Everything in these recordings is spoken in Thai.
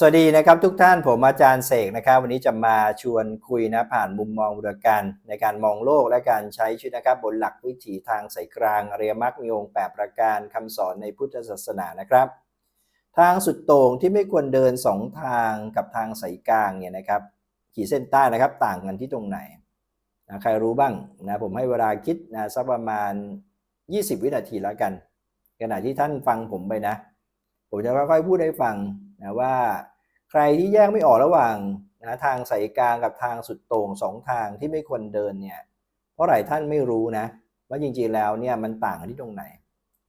สวัสดีนะครับทุกท่านผมอาจารย์เสกนะครับ วันนี้จะมาชวนคุยนะผ่านมุมมองบุรการในการมองโลกและการใช้ชีวิตนะครับ บนหลักวิถีทางสายกลางอริยมรรคมีองค์แปประการคำสอนในพุทธศาสนานะครับ ทางสุดโต่งที่ไม่ควรเดินสองทางกับทางสายกลางเนี่ยนะครับ ขีดเส้นใต้นะครับต่างกันที่ตรงไหนนะใครรู้บ้างนะผมให้เวลาคิดนะสักประมาณ 20 วินาทีแล้วกัน ขณะที่ท่านฟังผมไปนะ ผมจะค่อยๆพูดให้ฟัง นะว่าใครที่แยกไม่ออกระหว่างนะทางสายกลางกับทางสุดโต่งสองทางที่ไม่ควรเดินเนี่ยเพราะหลายท่านไม่รู้นะว่าจริงๆแล้วเนี่ยมันต่างกันที่ตรงไหน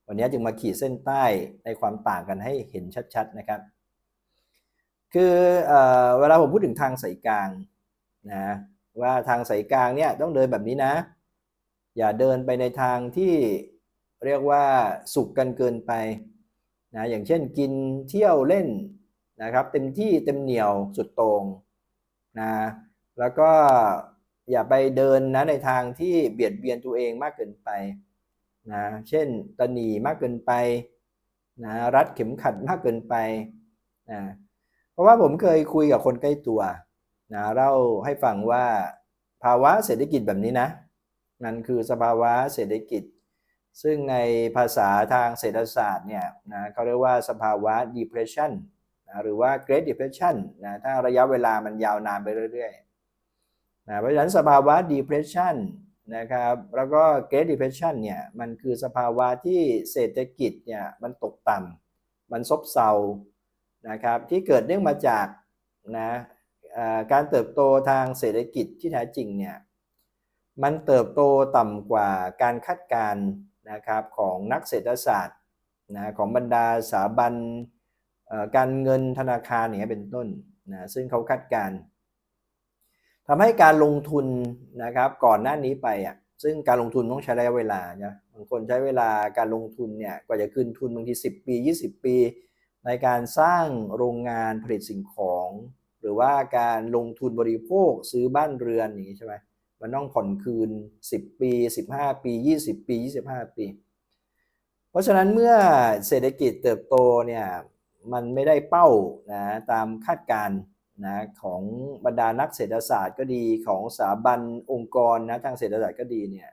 วันนี้จึงมาขีดเส้นใต้ในความต่างกันให้เห็นชัดๆนะครับ คือเออเวลาผมพูดถึงทางสายกลางนะว่าทางสายกลางเนี่ยต้องเดินแบบนี้นะ อย่าเดินไปในทางที่เรียกว่าสุกกันเกินไปนะอย่างเช่นกินเที่ยวเล่น นะครับ เต็มที่เต็มเหนียวสุดต่งนะแล้วก็อย่าไปเดินนะในทางที่เบียดเบียนตัวเองมากเกินไปนะเช่นตนีมากเกินไปนะรัดเข็มขัดมากเกินไปนะเพราะว่าผมเคยคุยกับคนใกล้ตัวนะเล่าให้ฟังว่าภาวะเศรษฐกิจแบบนี้นะนั่นคือสภาวะเศรษฐกิจ ซึ่งในภาษาทางเศรษฐศาสตร์เนี่ยนะเขาเรียกว่าสภาวะ depression นะหรือว่า Great Depression นะถ้าระยะเวลามันยาวนานไปเรื่อยๆนะเพราะฉะนั้นสภาวะ depression นะครับแล้วก็ Great Depression เนี่ยมันคือสภาวะที่เศรษฐกิจเนี่ยมันตกต่ำมันซบเซานะครับที่เกิดเนื่องมาจากนะการเติบโตทางเศรษฐกิจที่แท้จริงเนี่ยมันเติบโตต่ำกว่าการคาดการณ์นะครับของนักเศรษฐศาสตร์นะของบรรดาสถาบัน การเงินธนาคารอย่างนี้เป็นต้นนะซึ่งเขาคาดการทำให้การลงทุนนะครับก่อนหน้านี้ไปอะซึ่งการลงทุนต้องใช้ระยะเวลานะบางคนใช้เวลาการลงทุนเนี่ยกว่าจะคืนทุนบางที 10 ปี 20 ปี ในการสร้างโรงงานผลิตสิ่งของ หรือว่าการลงทุนบริโภคซื้อบ้านเรือนอย่างนี้ใช่ไหมมันต้องผ่อนคืน 10 ปี 15 ปี 20 ปี 25 ปี เพราะฉะนั้นเมื่อเศรษฐกิจเติบโตเนี่ย มันไม่ได้เป้านะตามคาดการณ์นะของบรรดานักเศรษฐศาสตร์ก็ดีของสถาบันองค์กรนะทางเศรษฐศาสตร์ก็ดีเนี่ย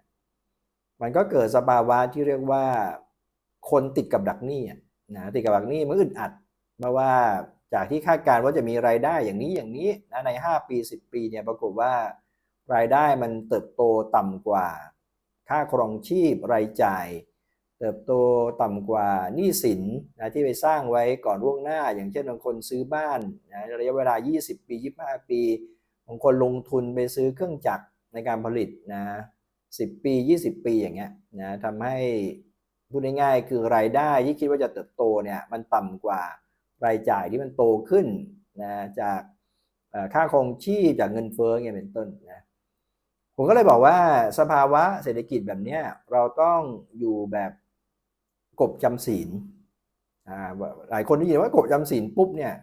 มันก็เกิดสภาวะที่เรียกว่าคนติดกับดักหนี้นะติดกับดักหนี้มันอึดอัด เพราะว่าจากที่คาดการณ์ว่าจะมีรายได้อย่างนี้อย่างนี้นะใน 5 ปี 10 ปีเนี่ยปรากฏว่ารายได้มันเติบโตต่ำกว่า ค่าครองชีพรายจ่าย เติบโตต่ำกว่าหนี้สินนะที่ไปสร้างไว้ก่อนล่วงหน้า อย่างเช่นบางคนซื้อบ้านนะระยะเวลา 20 ปี 25 ปีบางคนลงทุนไปซื้อเครื่องจักรในการผลิตนะ10 ปี 20 ปีอย่างเงี้ยนะทำให้พูดง่ายๆคือรายได้ที่คิดว่าจะเติบโตเนี่ยมันต่ำกว่ารายจ่ายที่มันโตขึ้นนะจากค่าครองชีพจากเงินเฟ้อเงี้ยเป็นต้นนะผมก็เลยบอกว่าสภาวะเศรษฐกิจแบบเนี้ยเราต้องอยู่แบบ กบจำศีลอ่าหลายคนที่ยินว่ากบจำศีลปุ๊บเนี่ย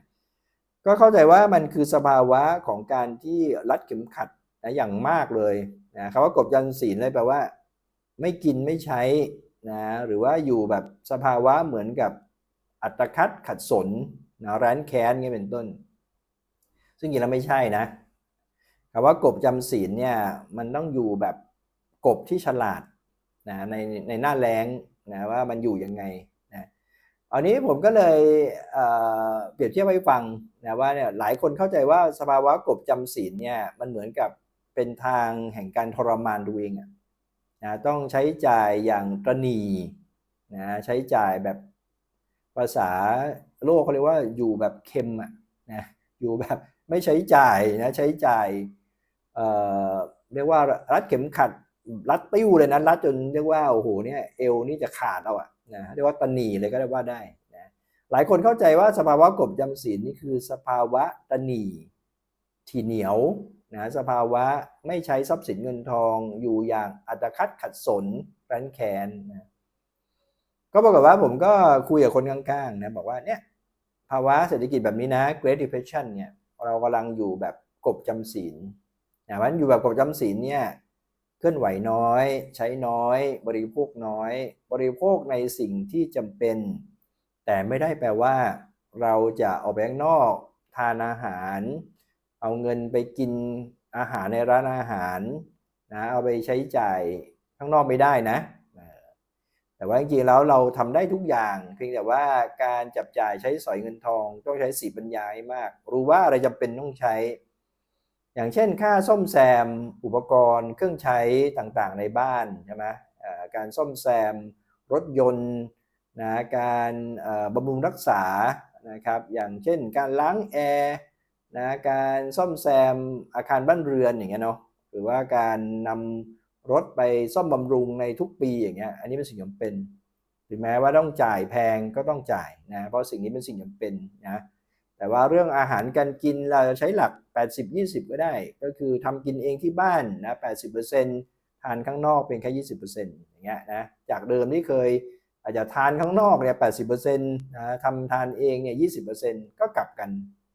ก็เข้าใจว่ามันคือสภาวะของการที่รัดเข็มขัดนะอย่างมากเลยนะคำว่ากบจำศีลเลยแปลว่า ไม่กินไม่ใช้นะหรือว่าอยู่แบบสภาวะเหมือนกับอัตคัดขัดสนนะร้านแค้นเงี้ยเป็นต้น ซึ่งจริงแล้วไม่ใช่นะคำว่ากบจำศีลเนี่ยมันต้องอยู่แบบกบที่ฉลาดนะในในหน้าแรง นะว่ามันอยู่ยังไงนะอันนี้ผมก็เลยเเปรียบเทียบให้ฟังนะว่าเนี่ยหลายคนเข้าใจว่าสภาวะกบจำศีลเนี่ยมันเหมือนกับเป็นทางแห่งการทรมานตัวเองนะต้องใช้จ่ายอย่างตรณีนะใช้จ่ายแบบภาษาโลกเขาเรียกว่าอยู่แบบเค็มอะนะอยู่แบบไม่ใช้จ่ายนะใช้จ่ายเเรียกว่ารัดเข็มขัด รัดติ้วเลยนะรัดจนเรียกว่าโอ้โหเนี่ยเอวนี่จะขาดเอาอะนะเรียกว่าตนีเลยก็ได้ว่าได้นะหลายคนเข้าใจว่าสภาวะกบจำศีลนี่คือสภาวะตนีที่เหนียวนะสภาวะไม่ใช้ทรัพย์สินเงินทองอยู่อย่างอัตคัดขัดสนรันแขนนะก็บอกว่าผมก็คุยกับคนข้างๆนะบอกว่าเนี่ยภาวะเศรษฐกิจแบบนี้นะ Great Depression เนี่ยเรากำลังอยู่แบบกบจำศีลนะมันอยู่แบบกบจำศีลเนี่ย เคลื่อนไหวน้อย ใช้น้อย บริโภคน้อย บริโภคในสิ่งที่จำเป็น แต่ไม่ได้แปลว่า เราจะออกไปข้างนอก ทานอาหาร เอาเงินไปกินอาหารในร้านอาหารนะเอาไปใช้จ่ายข้างนอกไม่ได้นะแต่ว่าจริงๆแล้วเราทำได้ทุกอย่างเพียงแต่ว่าการจับจ่ายใช้สอยเงินทองต้องใช้สีปัญญาให้มาก รู้ว่าอะไรจำเป็นต้องใช้ อย่างเช่นค่าซ่อมแซมอุปกรณ์เครื่องใช้ต่างๆในบ้านใช่ไหมการซ่อมแซมรถยนต์นะการบำรุงรักษานะครับอย่างเช่นการล้างแอร์นะการซ่อมแซมอาคารบ้านเรือนอย่างเงี้ยเนาะหรือว่าการนำรถไปซ่อมบำรุงในทุกปีอย่างเงี้ยอันนี้เป็นสิ่งจำเป็น ถึงแม้ว่าต้องจ่ายแพงก็ต้องจ่ายนะเพราะสิ่งนี้เป็นสิ่งจำเป็นนะ แต่ว่าเรื่องอาหารการกินเราจะใช้หลัก 80-20 ก็ได้ ก็คือทำกินเองที่บ้านนะ80%ทานข้างนอกเป็นแค่ 20%อย่างเงี้ยนะจากเดิมที่เคยอาจจะทานข้างนอกเนี่ย80%นะทำทานเองเนี่ย20%ก็กลับกัน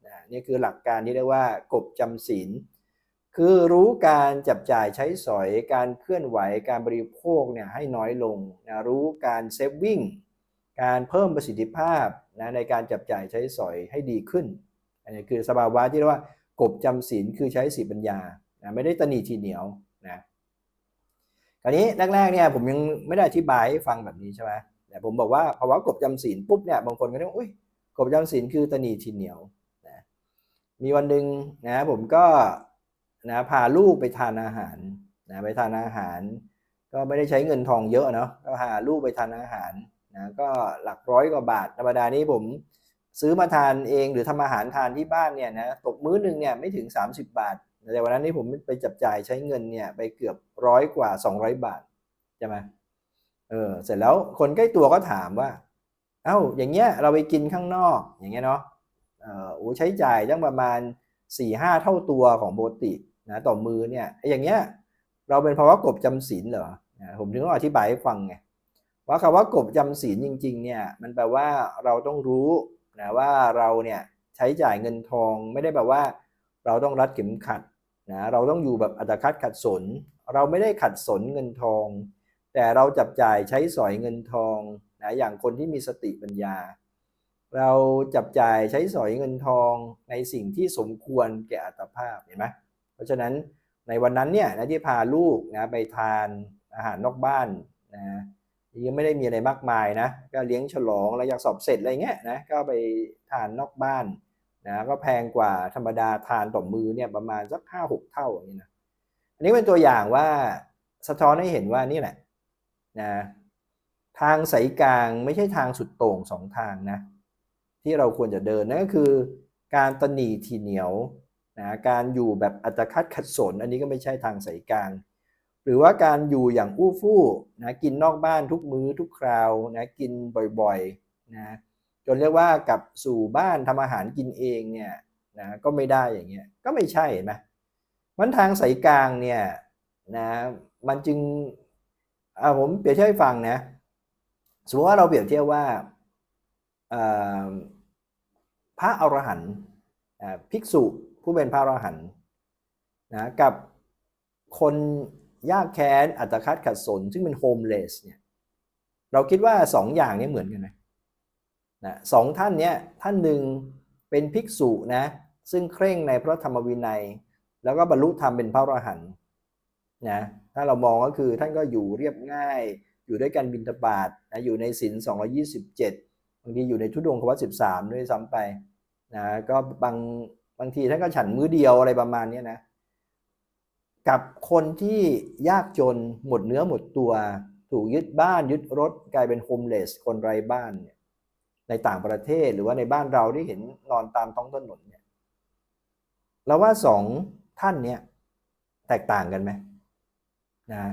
นะนี่คือหลักการที่เรียกว่ากบจำศีล คือรู้การจับจ่ายใช้สอย การเคลื่อนไหว การบริโภคเนี่ยให้น้อยลงนะรู้การเซฟวิ่ง การเพิ่มประสิทธิภาพ นะในการจับจ่ายใช้สอยให้ดีขึ้น อันนี้คือสภาวะที่เรียกว่ากบจำศีลคือใช้สีปัญญานะไม่ได้ตนีทีเหนียวนะคราวนี้แรกๆเนี่ยผมยังไม่ได้อธิบายให้ฟังแบบนี้ใช่ไหมแต่ผมบอกว่าภาวะกบจำศีลปุ๊บเนี่ยบางคนก็เรียกว่าอุ้ยกบจำศีลคือตนีทีเหนียวนะมีวันหนึ่งนะผมก็นะพาลูกไปทานอาหารนะไปทานอาหาร ก็ไม่ได้ใช้เงินทองเยอะเนาะก็พาลูกไปทานอาหาร นะก็หลักร้อยกว่าบาทธรรมดานี้ผมซื้อมาทานเองหรือทำอาหารทานที่บ้านเนี่ยนะตกมื้อหนึ่งเนี่ยไม่ถึง 30 บาท แต่วันนั้นนี่ผมไปจับจ่ายใช้เงินเนี่ยไปเกือบร้อยกว่า 200 บาทใช่ไหมเออเสร็จแล้วคนใกล้ตัวก็ถามว่า เอ้าอย่างเงี้ยเราไปกินข้างนอกอย่างเงี้ยเนาะเออโอ้ใช้จ่ายตั้งประมาณ4-5เท่าตัวของปกตินะต่อมือเนี่ยไอ้อย่างเงี้ยเราเป็นภาวะกบจำศีลเหรอผมถึงต้องอธิบายให้ฟังไง ว่าคำว่ากบจำศีลจริงๆเนี่ยมันแปลว่าเราต้องรู้นะว่าเราเนี่ยใช้จ่ายเงินทองไม่ได้แปลว่า เราต้องรัดเข็มขัดนะเราต้องอยู่แบบอัตคัดขัดสน เราไม่ได้ขัดสนเงินทอง แต่เราจับจ่ายใช้สอยเงินทองนะอย่างคนที่มีสติปัญญา เราจับจ่ายใช้สอยเงินทองในสิ่งที่สมควรแก่อัตภาพเห็นไหมเพราะฉะนั้นในวันนั้นเนี่ยนะที่พาลูกนะไปทานอาหารนอกบ้านนะ ยังไม่ได้มีอะไรมากมายนะ ก็เลี้ยงฉลองแล้วอยากสอบเสร็จอะไรเงี้ยนะ ก็ไปทานนอกบ้านนะ ก็แพงกว่าธรรมดาทานต่อมือเนี่ยประมาณสักห้าหกเท่าอย่างนี้นะ อันนี้เป็นตัวอย่างว่าสะท้อนให้เห็นว่านี่แหละนะทางสายกลางไม่ใช่ทางสุดโต่งสองทางนะ ที่เราควรจะเดินนั่นก็คือ การตนีทีเหนียวนะการอยู่แบบอัตคัดขัดสน อันนี้ก็ไม่ใช่ทางสายกลาง หรือว่าการอยู่อย่างอู้ฟู่นะกินนอกบ้านทุกมื้อทุกคราวนะกินบ่อยๆนะจนเรียกว่ากลับสู่บ้านทำอาหารกินเองเนี่ยนะก็ไม่ได้อย่างเงี้ยก็ไม่ใช่เห็นไหมมันทางสายกลางเนี่ยนะมันจึงอ่าผมเปรียบเทียบให้ฟังนะสมมติว่าเราเปรียบเทียบว่าพระอรหันต์ภิกษุผู้เป็นพระอรหันต์นะกับคน ยากแค้นอัตคัดขัดสน ซึ่งเป็นโฮมเลสเนี่ยเราคิดว่าสองอย่างนี้เหมือนกันไหมนะสองท่านเนี้ยท่านหนึ่งเป็นภิกษุนะซึ่งเคร่งในพระธรรมวินัย แล้วก็บรรลุธรรมเป็นพระอรหันต์นะถ้าเรามองก็คือท่านก็อยู่เรียบง่าย อยู่ด้วยกันบินทบาทนะอยู่ในศีล227บางทีอยู่ในทุดงควัตสิบสามด้วยซ้ำไปนะก็บางบางทีท่านก็ฉันมื้อเดียวอะไรประมาณนี้นะ กับคนที่ยากจนหมดเนื้อหมดตัว ถูกยึดบ้านยึดรถกลายเป็นโฮมเลสคนไร้บ้านเนี่ยในต่างประเทศหรือว่าในบ้านเราที่เห็นนอนตามท้องถนนเนี่ยเราว่าสองท่านเนี่ยแตกต่างกันไหมนะ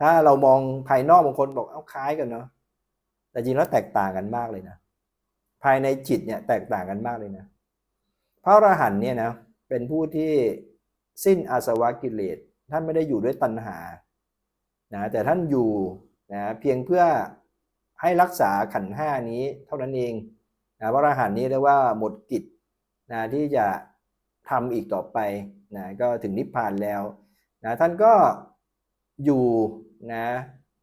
ถ้าเรามองภายนอกบางคนบอกเอาคล้ายกันเนาะแต่จริงแล้วแตกต่างกันมากเลยนะ ภายในจิตเนี่ยแตกต่างกันมากเลยนะ พระอรหันต์เนี่ยนะเป็นผู้ที่ สิ้นอาสวะกิเลสท่านไม่ได้อยู่ด้วยตัณหานะแต่ท่านอยู่นะเพียงเพื่อให้รักษาขันห้านี้เท่านั้นเองนะพระอรหันต์นี้เรียกว่าหมดกิจนะที่จะทำอีกต่อไปนะก็ถึงนิพพานแล้วนะท่านก็อยู่นะ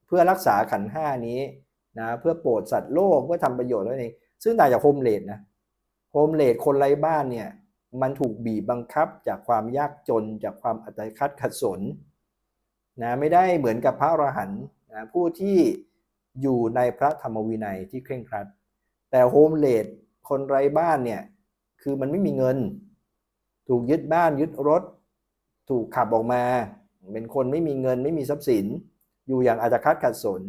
เพื่อรักษาขันห้านี้นะเพื่อโปรดสัตว์โลกเพื่อทำประโยชน์แล้วเองซึ่งต่างจากโฮมเลดนะโฮมเลดคนไร้บ้านเนี่ย มันถูกบีบบังคับจากความยากจนจากความอัตคัดขัดสนนะไม่ได้เหมือนกับพระอรหันต์นะผู้ที่อยู่ในพระธรรมวินัยที่เคร่งครัด แต่โฮมเลดคนไร้บ้านเนี่ย คือมันไม่มีเงิน ถูกยึดบ้านยึดรถ ถูกขับออกมา เป็นคนไม่มีเงินไม่มีทรัพย์สิน อยู่อย่างอัตคัดขัดสน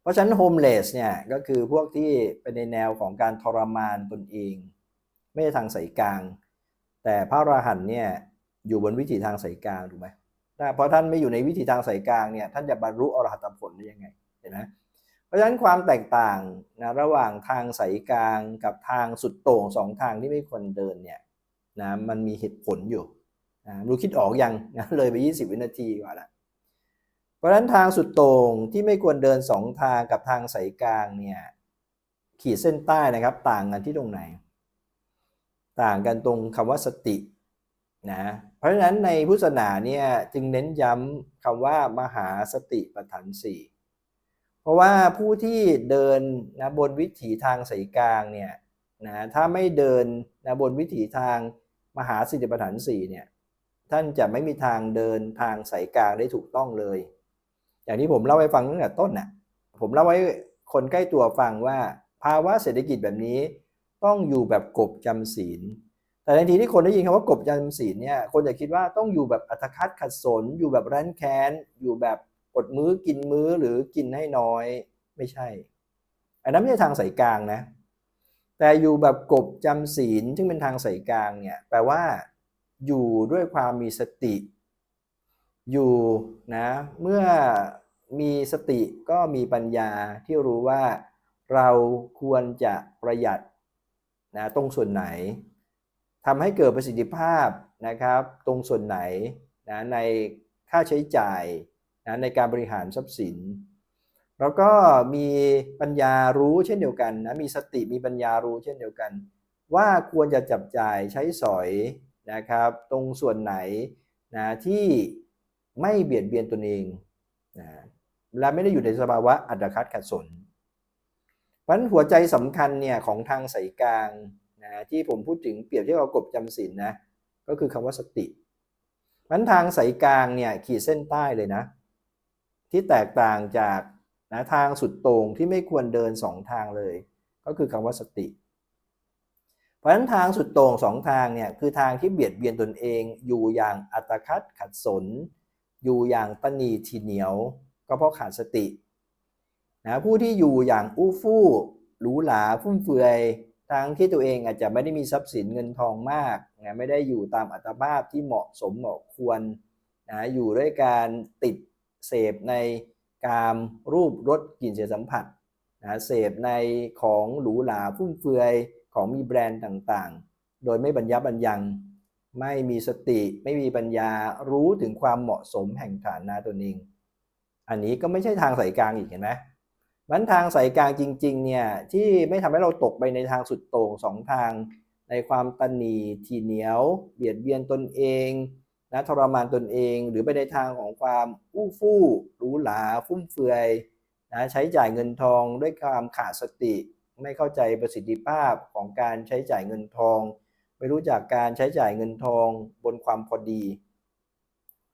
เพราะฉะนั้นโฮมเลสเนี่ยก็คือพวกที่เป็นในแนวของการทรมานตนเอง ไม่ใช่ทางสายกลาง แต่พระอรหันต์เนี่ยอยู่บนวิถีทางสายกลางถูกไหมถ้าเพราะท่านไม่อยู่ในวิถีทางสายกลางเนี่ยท่านจะบรรลุอรหัตผลได้ยังไงเห็นไหมเพราะฉะนั้นความแตกต่างนะระหว่างทางสายกลางกับทางสุดโต่งสองทางที่ไม่ควรเดินเนี่ยนะมันมีเหตุผลอยู่นะรู้คิดออกยังนะเลยไป 20 วินาทีกว่าละเพราะฉะนั้นทางสุดโต่งที่ไม่ควรเดินสองทางกับทางสายกลางเนี่ยขีดเส้นใต้นะครับต่างกันที่ตรงไหน ต่างกันตรงคำว่าสตินะเพราะฉะนั้นในพุทธศาสนาเนี่ยจึงเน้นย้ำคำว่ามหาสติปัฏฐานสี่เพราะว่าผู้ที่เดินนะบนวิถีทางสายกลางเนี่ยนะถ้าไม่เดินนะบนวิถีทางมหาสติปัฏฐานสี่เนี่ยท่านจะไม่มีทางเดินทางสายกลางได้ถูกต้องเลย อย่างที่ผมเล่าให้ฟังตั้งแต่ต้นน่ะผมเล่าให้คนใกล้ตัวฟังว่าภาวะเศรษฐกิจแบบนี้ ต้องอยู่แบบกบจำศีล แต่ทันทีที่คนได้ยินคำว่ากบจำศีลเนี่ย คนจะคิดว่าต้องอยู่แบบอัตคัดขัดสน อยู่แบบรั้นแค้น อยู่แบบอดมื้อกินมื้อหรือกินให้น้อย ไม่ใช่ อันนั้นไม่ใช่ทางสายกลางนะ แต่อยู่แบบกบจำศีล ซึ่งเป็นทางสายกลางเนี่ย แปลว่า อยู่ด้วยความมีสติ อยู่นะ เมื่อมีสติก็มีปัญญาที่รู้ว่าเราควรจะประหยัด นะตรงส่วนไหนทำให้เกิดประสิทธิภาพนะครับ ตรงส่วนไหนนะในค่าใช้จ่ายนะในการบริหารทรัพย์สิน แล้วก็มีปัญญารู้เช่นเดียวกันนะมีสติมีปัญญารู้เช่นเดียวกัน ว่าควรจะจับจ่ายใช้สอยนะครับ ตรงส่วนไหนนะที่ไม่เบียดเบียนตนเองนะและไม่ได้อยู่ในสภาวะอัตคัดขัดสน เพราะฉะนั้นหัวใจสำคัญเนี่ยของทางสายกลางนะที่ผมพูดถึงเปรียบเทียบกับกบจำศีลนะก็คือคำว่าสติเพราะฉะนั้นทางสายกลางเนี่ยขีดเส้นใต้เลยนะ ที่แตกต่างจากนะทางสุดต่งที่ไม่ควรเดินสองทางเลย ก็คือคำว่าสติ เพราะฉะนั้นทางสุดต่งสองทางเนี่ยคือทางที่เบียดเบียนตนเอง อยู่อย่างอัตคัดขัดสน อยู่อย่างตนีทีเหนียว ก็เพราะขาดสติ นะผู้ที่อยู่อย่างอู้ฟู่หรูหราฟุ่มเฟือยทั้งที่ตัวเองอาจจะไม่ได้มีทรัพย์สินเงินทองมากนะไม่ได้อยู่ตามอัตภาพที่เหมาะสมเหมาะควรนะอยู่ด้วยการติดเสพในกามรูปรสกลิ่นเสียสัมผัสนะเสพในของหรูหราฟุ่มเฟือยของมีแบรนด์ต่างๆ โดยไม่บรรยับบรรยัง ไม่มีสติไม่มีปัญญารู้ถึงความเหมาะสมแห่งฐานะตนเอง อันนี้ก็ไม่ใช่ทางสายกลางอีกเห็นไหม มันทางสายกลางจริง ๆ เนี่ย ที่ไม่ทำให้เราตกไปในทางสุดโต่งสองทาง ในความตันหนีทีเหนียว เบียดเบียนตนเองนะทรมานตนเอง หรือไปในทางของความอู้ฟู่หรูหราฟุ่มเฟือยนะใช้จ่ายเงินทองด้วยความขาดสติ ไม่เข้าใจประสิทธิภาพของการใช้จ่ายเงินทอง ไม่รู้จักการใช้จ่ายเงินทองบนความพอดี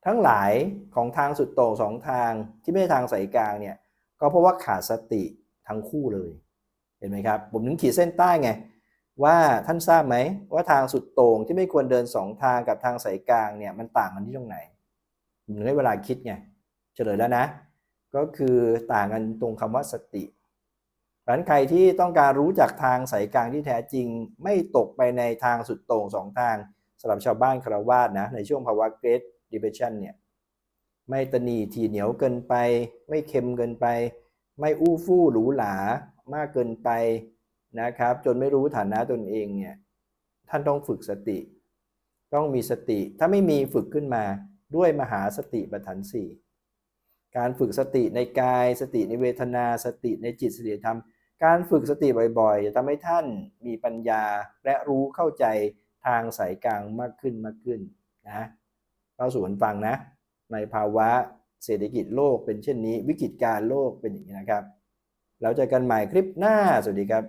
ทั้งหลายของทางสุดโต่งสองทางที่ไม่ใช่ทางสายกลางเนี่ย ก็เพราะว่าขาดสติทั้งคู่เลย เห็นไหมครับ ผมถึงขีดเส้นใต้ไง ว่าท่านทราบไหมว่าทางสุดโต่งที่ไม่ควรเดินสองทางกับทางสายกลางเนี่ยมันต่างกันที่ตรงไหนผมถึงให้เวลาคิดไงเฉลยแล้วนะ ก็คือต่างกันตรงคำว่าสติเพราะฉะนั้นใครที่ต้องการรู้จักทางสายกลางที่แท้จริง ไม่ตกไปในทางสุดโต่งสองทางสำหรับชาวบ้านคารวาสนะในช่วงภาวะ Great Depression เนี่ย ไม่ตนีทีเหนียวเกินไป ไม่เค็มเกินไป ไม่อู้ฟู่หรูหรามากเกินไปนะครับ จนไม่รู้ฐานะตนเองเนี่ยท่านต้องฝึกสติ ต้องมีสติ ถ้าไม่มีฝึกขึ้นมาด้วยมหาสติปัฏฐานสี่การฝึกสติในกายสติในเวทนาสติในจิตสติธรรม การฝึกสติบ่อยๆจะทำให้ท่านมีปัญญาและรู้เข้าใจทางสายกลางมากขึ้นมากขึ้นนะเราสู่กันฟังนะ ในภาวะเศรษฐกิจโลกเป็นเช่นนี้ วิกฤตการโลกเป็นอย่างนี้นะครับ เราเจอกันใหม่คลิปหน้า สวัสดีครับ